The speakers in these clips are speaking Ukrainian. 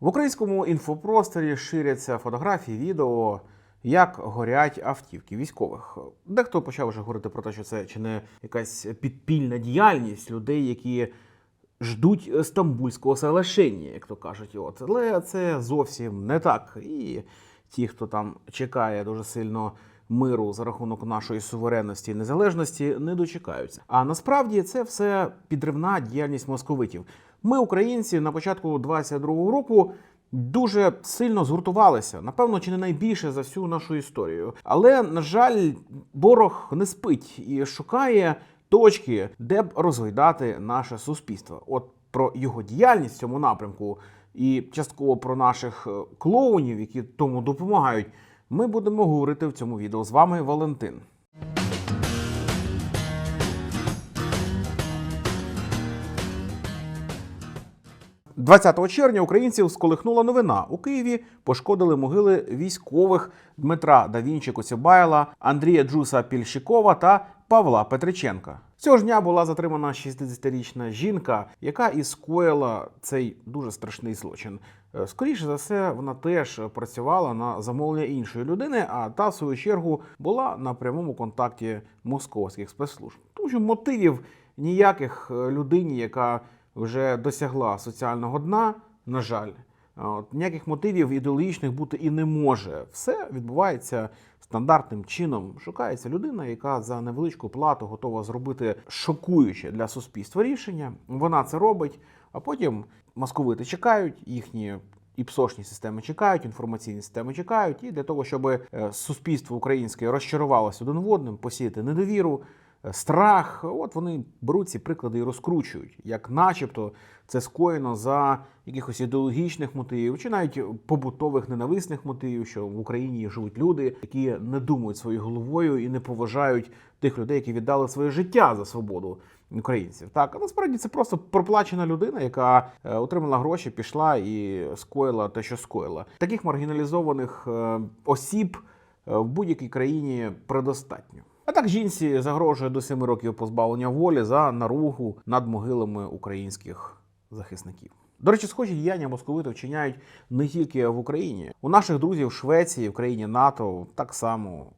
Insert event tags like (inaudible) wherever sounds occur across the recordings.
В українському інфопросторі ширяться фотографії, відео, як горять автівки військових. Дехто почав вже говорити про те, що це чи не якась підпільна діяльність людей, які ждуть стамбульського соглашення, як то кажуть. От. Але це зовсім не так. І ті, хто там чекає дуже сильно миру за рахунок нашої суверенності і незалежності, не дочекаються. А насправді це все підривна діяльність московитів. Ми, українці, на початку 22-го року. Дуже сильно згуртувалися, напевно, чи не найбільше за всю нашу історію. Але на жаль, ворог не спить і шукає точки, де б розгойдати наше суспільство. От про його діяльність в цьому напрямку і частково про наших е, клоунів, які тому допомагають, ми будемо говорити в цьому відео. З вами Валентин. 20 червня українців сколихнула новина. У Києві пошкодили могили військових Дмитра Давінчі Коцюбайла, Андрія Джуса Пільщикова та Павла Петриченка. Цього ж дня була затримана 60-річна жінка, яка і скоїла цей дуже страшний злочин. Е, Скоріше за все, вона теж працювала на замовлення іншої людини, а та, в свою чергу, була на прямому контакті московських спецслужб. Тому що мотивів ніяких е, людині, яка вже досягла соціального дна, на жаль, от, ніяких мотивів ідеологічних бути і не може. Все відбувається стандартним чином. Шукається людина, яка за невеличку плату готова зробити шокуюче для суспільства рішення. Вона це робить, а потім московити чекають їхні. іпсошні системи чекають, інформаційні системи чекають, і для того, щоб е, суспільство українське розчарувалося один в одним, посіяти недовіру, страх. От вони беруть ці приклади і розкручують, як, начебто, це скоєно за якихось ідеологічних мотивів, чи навіть побутових ненависних мотивів, що в Україні живуть люди, які не думають своєю головою і не поважають тих людей, які віддали своє життя за свободу українців. Так, а насправді це просто проплачена людина, яка е, отримала гроші, пішла і скоїла те, що скоїла. Таких маргіналізованих е, осіб е, в будь-якій країні предостатньо. А так жінці загрожує до 7 років позбавлення волі за наругу над могилами українських захисників. До речі, схожі діяння московити вчиняють не тільки в Україні. У наших друзів в Швеції, в країні НАТО так само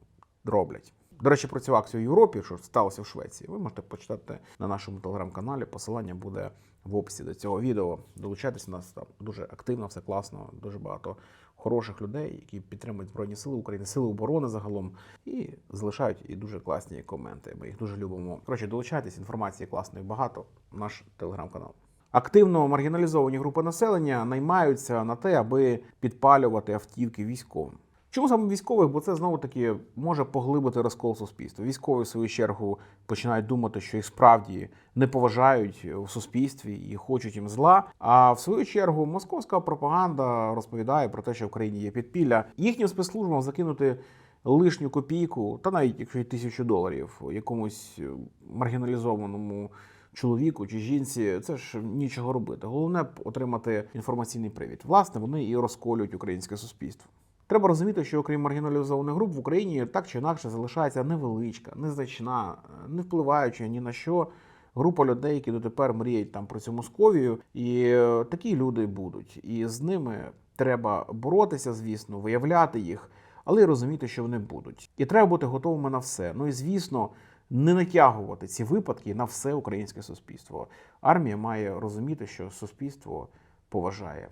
роблять. До речі, про цю акцію в Європі, що сталося в Швеції, ви можете почитати на нашому телеграм-каналі. Посилання буде в описі до цього відео. Долучайтесь у нас там дуже активно, все класно, дуже багато хороших людей, які підтримують Збройні Сили України, сили оборони загалом, і залишають і дуже класні коменти. Ми їх дуже любимо. Коротше, долучайтесь, інформації класної багато. Наш телеграм-канал. Активно маргіналізовані групи населення наймаються на те, аби підпалювати автівки військовим. Чому саме військових? Бо це знову таки може поглибити розкол суспільства. Військові, в свою чергу, починають думати, що їх справді не поважають в суспільстві і хочуть їм зла. А в свою чергу московська пропаганда розповідає про те, що в країні є підпілля. Їхнім спецслужбам закинути лишню копійку, та навіть якщо й тисячу доларів якомусь маргіналізованому чоловіку чи жінці, це ж нічого робити. Головне отримати інформаційний привід. Власне, вони і розколюють українське суспільство. Треба розуміти, що окрім маргіналізованих груп в Україні так чи інакше залишається невеличка, незначна, не впливаюча ні на що група людей, які дотепер мріють там про цю Московію, і е, такі люди будуть. І з ними треба боротися, звісно, виявляти їх, але й розуміти, що вони будуть. І треба бути готовими на все. Ну і звісно, не натягувати ці випадки на все українське суспільство. Армія має розуміти, що суспільство поважає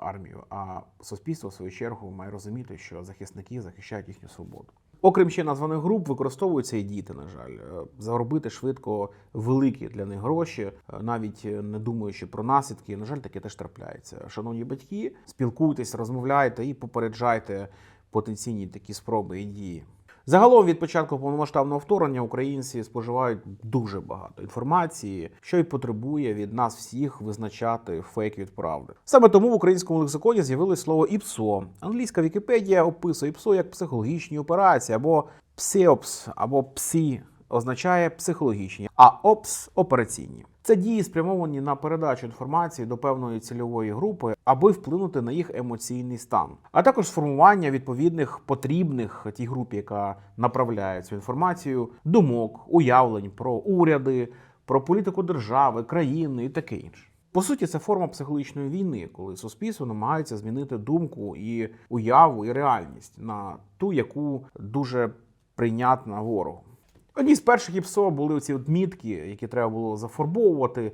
армію, а суспільство, в свою чергу, має розуміти, що захисники захищають їхню свободу. Окрім ще названих груп, використовуються і діти, на жаль, Е, заробити швидко великі для них гроші, е, навіть не думаючи про наслідки. На жаль, таке теж трапляється. Шановні батьки, спілкуйтесь, розмовляйте і попереджайте потенційні такі спроби і дії. Загалом від початку повномасштабного вторгнення українці споживають дуже багато інформації, що й потребує від нас всіх визначати фейк від правди. Саме тому в українському лексиконі з'явилось слово ІПСО. Англійська Вікіпедія описує ІПСО як психологічні операції або псеопс або псі означає психологічні, а опс операційні. Це дії спрямовані на передачу інформації до певної цільової групи, аби вплинути на їх емоційний стан, а також сформування відповідних потрібних тій групі, яка направляє цю інформацію, думок, уявлень про уряди, про політику держави, країни і таке інше. По суті, це форма психологічної війни, коли суспільство намагається змінити думку і уяву, і реальність на ту, яку дуже прийнятна ворогу. Одні з перших ІПСО були ці от мітки, які треба було зафарбовувати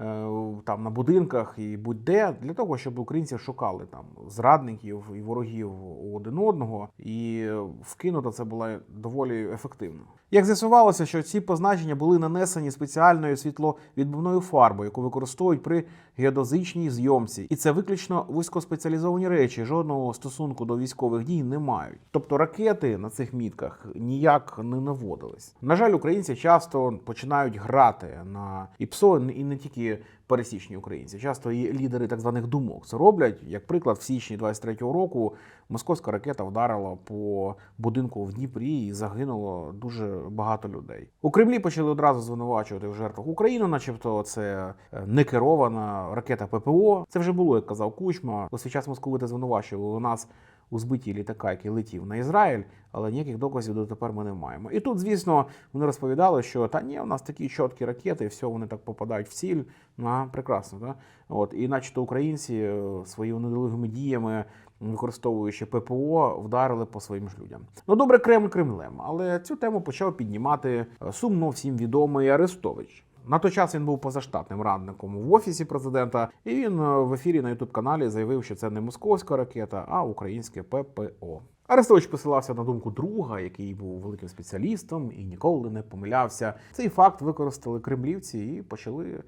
е, там на будинках і будь-де для того, щоб українці шукали там зрадників і ворогів один одного, і вкинуто це була доволі ефективно. Як з'ясувалося, що ці позначення були нанесені спеціальною світловідбивною фарбою, яку використовують при геодозичній зйомці, і це виключно вузькоспеціалізовані речі, жодного стосунку до військових дій не мають. Тобто ракети на цих мітках ніяк не наводились. На жаль, українці часто починають грати на ІПСО і не тільки пересічні українці. Часто і лідери так званих думок це роблять. Як приклад, в січні 23-го року московська ракета вдарила по будинку в Дніпрі і загинуло дуже багато людей. У Кремлі почали одразу звинувачувати в жертвах Україну, начебто це е, не керована ракета ППО. Це вже було, як казав Кучма. У свій час московити звинувачували у нас у збитті літака, який летів на Ізраїль, але ніяких доказів дотепер ми не маємо. І тут, звісно, вони розповідали, що та ні, у нас такі чіткі ракети, все вони так попадають в ціль. Ну, прекрасно, да? От і, начебто, українці е, своїми недолугими діями, використовуючи ППО, вдарили по своїм ж людям. Ну добре, Кремль Кремлем, але цю тему почав піднімати е, сумно всім відомий Арестович. На той час він був позаштатним радником в офісі президента, і він е, в ефірі на ютуб каналі заявив, що це не московська ракета, а українське ППО. Арестович посилався на думку друга, який був великим спеціалістом і ніколи не помилявся. Цей факт використали кремлівці і почали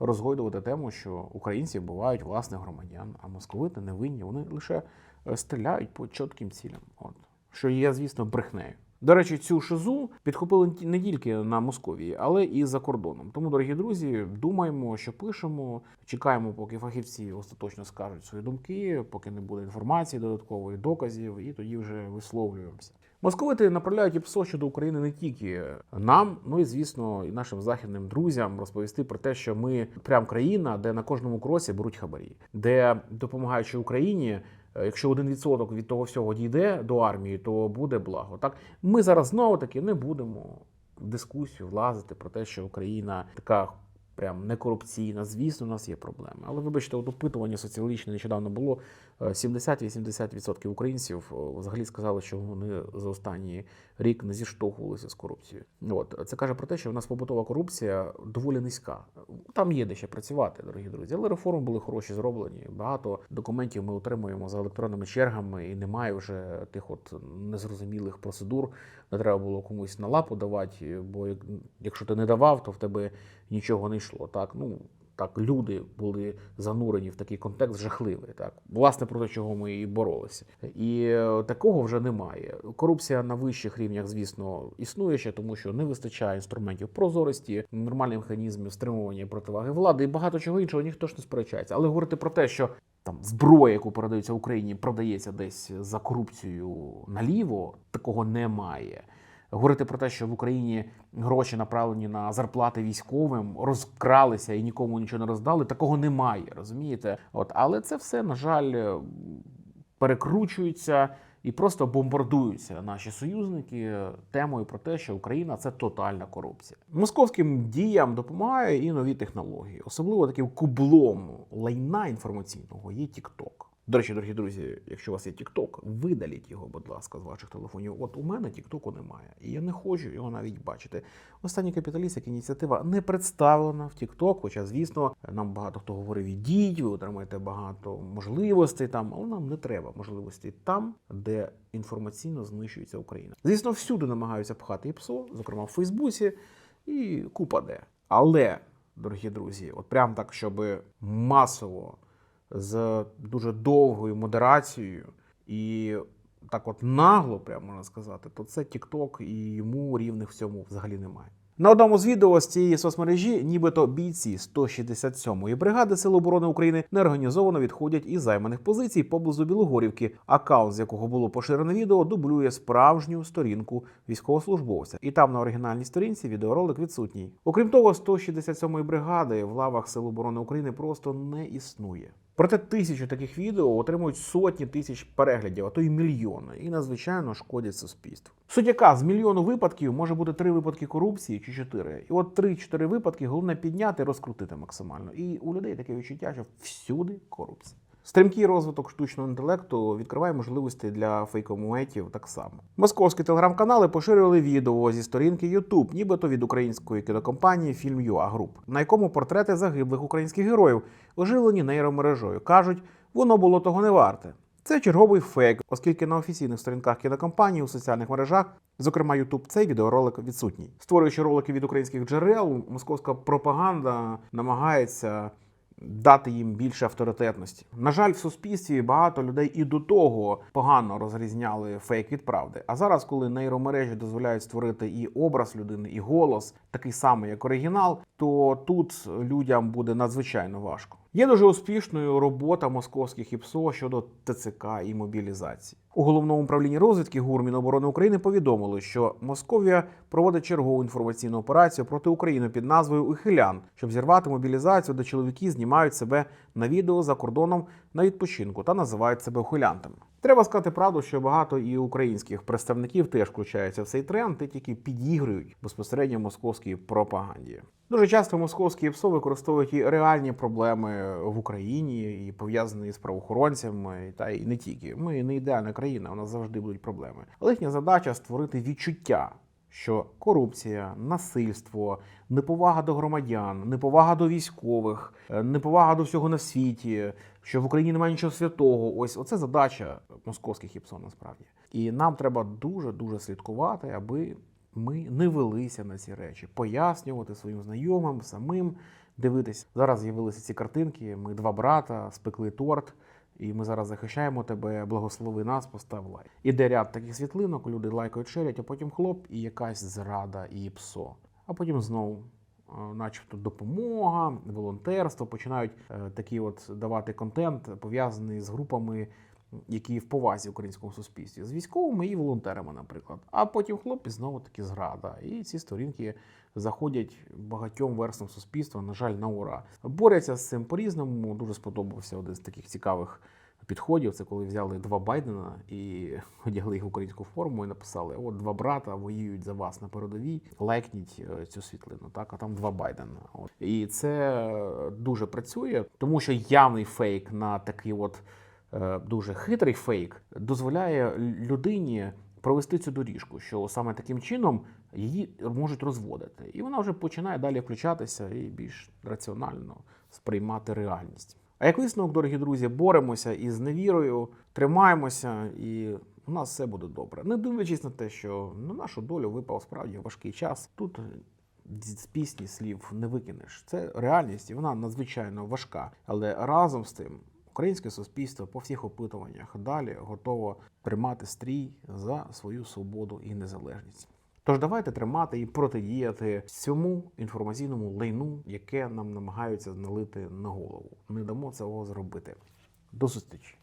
розгойдувати тему, що українці вбивають власних громадян, а московити не винні. Вони лише е, стріляють по чітким цілям. От що є, звісно, брехнею. До речі, цю шизу підхопили не тільки на Московії, але і за кордоном. Тому, дорогі друзі, думаємо, що пишемо. Чекаємо, поки фахівці остаточно скажуть свої думки, поки не буде інформації додаткової доказів, і тоді вже висловлюємося. Московити направляють ІПСО щодо України не тільки нам, ну і звісно, і нашим західним друзям розповісти про те, що ми прям країна, де на кожному кроці беруть хабарі, де допомагаючи Україні. Е, Якщо один відсоток від того всього дійде до армії, то буде благо. Так ми зараз знову таки не будемо в дискусію влазити про те, що Україна така прям не корупційна. Звісно, у нас є проблеми. Але вибачте, от опитування соціологічне нещодавно було 70-80% українців е, взагалі сказали, що вони за останній рік не зіштовхувалися з корупцією. От це каже про те, що у нас побутова корупція доволі низька. Там є де ще працювати, дорогі друзі. Але реформи були хороші зроблені. Багато документів ми отримуємо за електронними чергами, і немає вже тих от незрозумілих процедур. Не треба було комусь на лапу давати, бо як- якщо ти не давав, то в тебе нічого не йшло. Так, ну так, люди були занурені в такий контекст жахливий. Так, власне, проти чого ми і боролися. І е, такого вже немає. Корупція на вищих рівнях, звісно, існує ще, тому що не вистачає інструментів прозорості, нормальних механізмів стримування противаги влади і багато чого іншого ніхто ж не сперечається. Але говорити про те, що там зброя, яку передається Україні, продається десь за корупцію наліво, такого немає. Говорити про те, що в Україні гроші направлені на зарплати військовим, розкралися і нікому нічого не роздали. Такого немає, розумієте? От, але це все, на жаль, перекручується і просто бомбардуються наші союзники темою про те, що Україна це тотальна корупція. Московським діям допомагає і нові технології, особливо таким кублом лайна інформаційного є TikTok. До речі, дорогі друзі, якщо у вас є TikTok, видаліть його, будь ласка, з ваших телефонів. От у мене TikTok немає, і я не хочу його навіть бачити. Останній капіталіст, як ініціатива не представлена в TikTok, хоча, звісно, нам багато хто говорив, ідіть, ви отримаєте багато можливостей там, але нам не треба можливостей там, де інформаційно знищується Україна. Звісно, всюди намагаються пхати і ПСО, зокрема в Фейсбуці, і купа де. Але, дорогі друзі, от прям так, щоб масово з дуже довгою модерацією і так от нагло, прямо можна сказати, то це TikTok і йому рівних в цьому взагалі немає. На одному з відео з цієї соцмережі, нібито бійці 167-ї бригади Сил оборони України неорганізовано відходять із займаних позицій поблизу Білогорівки. Аккаунт, з якого було поширене відео, дублює справжню сторінку військовослужбовця. І там на оригінальній сторінці відеоролик відсутній. Окрім того, 167-ї бригади в лавах Сил оборони України просто не існує. Проте тисячі таких відео отримують сотні тисяч переглядів, а то й мільйони, і надзвичайно шкодять суспільству. Судяка з мільйону випадків може бути три випадки корупції чи чотири. І от три-чотири випадки головне підняти, розкрутити максимально. І у людей таке відчуття, що всюди корупція. Стрімкий розвиток штучного інтелекту відкриває можливості для фейкомуетів так само. Московські телеграм-канали поширювали відео зі сторінки YouTube, нібито від української кінокомпанії Film.ua Group, на якому портрети загиблих українських героїв оживлені нейромережою. кажуть, воно було того не варте. Це черговий фейк, оскільки на офіційних сторінках кінокомпанії у соціальних мережах, зокрема YouTube, цей відеоролик відсутній. Створюючи ролики від українських джерел, московська пропаганда намагається дати їм більше авторитетності. На жаль, в суспільстві багато людей і до того погано розрізняли фейк від правди. А зараз, коли нейромережі дозволяють створити і образ людини, і голос такий самий, як оригінал, то тут людям буде надзвичайно важко. Є дуже успішною робота московських ІПСО щодо ТЦК і мобілізації. У головному управлінні розвідки ГУР Міноборони України повідомили, що Московія проводить чергову інформаційну операцію проти України під назвою Ухилян, щоб зірвати мобілізацію, де чоловіки знімають себе на відео за кордоном на відпочинку та називають себе ухилянтами. Треба сказати правду, що багато і українських представників теж включаються в цей тренд і тільки підігрують безпосередньо московській пропаганді. Дуже часто московські ПСО використовують і реальні проблеми в Україні, і пов'язані з правоохоронцями, та й не тільки. Ми не ідеальна країна, у нас завжди будуть проблеми. Але їхня задача створити відчуття. Що корупція, насильство, неповага до громадян, неповага до військових, е, неповага до всього на світі, що в Україні немає нічого святого. Ось оце задача московських ІПСО насправді. І нам треба дуже дуже слідкувати, аби ми не велися на ці речі, пояснювати своїм знайомим, самим дивитись. Зараз з'явилися ці картинки. Ми два брата, спекли торт. І ми зараз захищаємо тебе, благослови нас, постав лайк. Іде ряд таких світлинок, люди лайкають, шерять, а потім хлоп, і якась зрада і псо. А потім знову, е, начебто, допомога, волонтерство, починають такий такі от давати контент, пов'язаний з групами, які в повазі українському суспільстві, з військовими і волонтерами, наприклад. А потім хлоп і знову таки зрада. І ці сторінки заходять багатьом верствам суспільства, на жаль, на ура. Борються з цим по-різному. Дуже сподобався один з таких цікавих підходів. Це коли взяли два Байдена і (laughs) одягли їх в українську форму і написали: от два брата воюють за вас на передовій. Лайкніть е, цю світлину. Так, а там два Байдена. От. І це дуже працює, тому що явний фейк на такий от дуже хитрий фейк дозволяє людині провести цю доріжку, що саме таким чином її можуть розводити, і вона вже починає далі включатися і більш раціонально сприймати реальність. А як висновок, дорогі друзі, боремося із невірою, тримаємося, і у нас все буде добре. Не дивлячись на те, що на нашу долю випав справді важкий час. Тут з пісні слів не викинеш. Це реальність, і вона надзвичайно важка. Але разом з тим українське суспільство по всіх опитуваннях далі готово тримати стрій за свою свободу і незалежність. Тож давайте тримати і протидіяти цьому інформаційному лайну, яке нам намагаються налити на голову. Не дамо цього зробити. До зустрічі!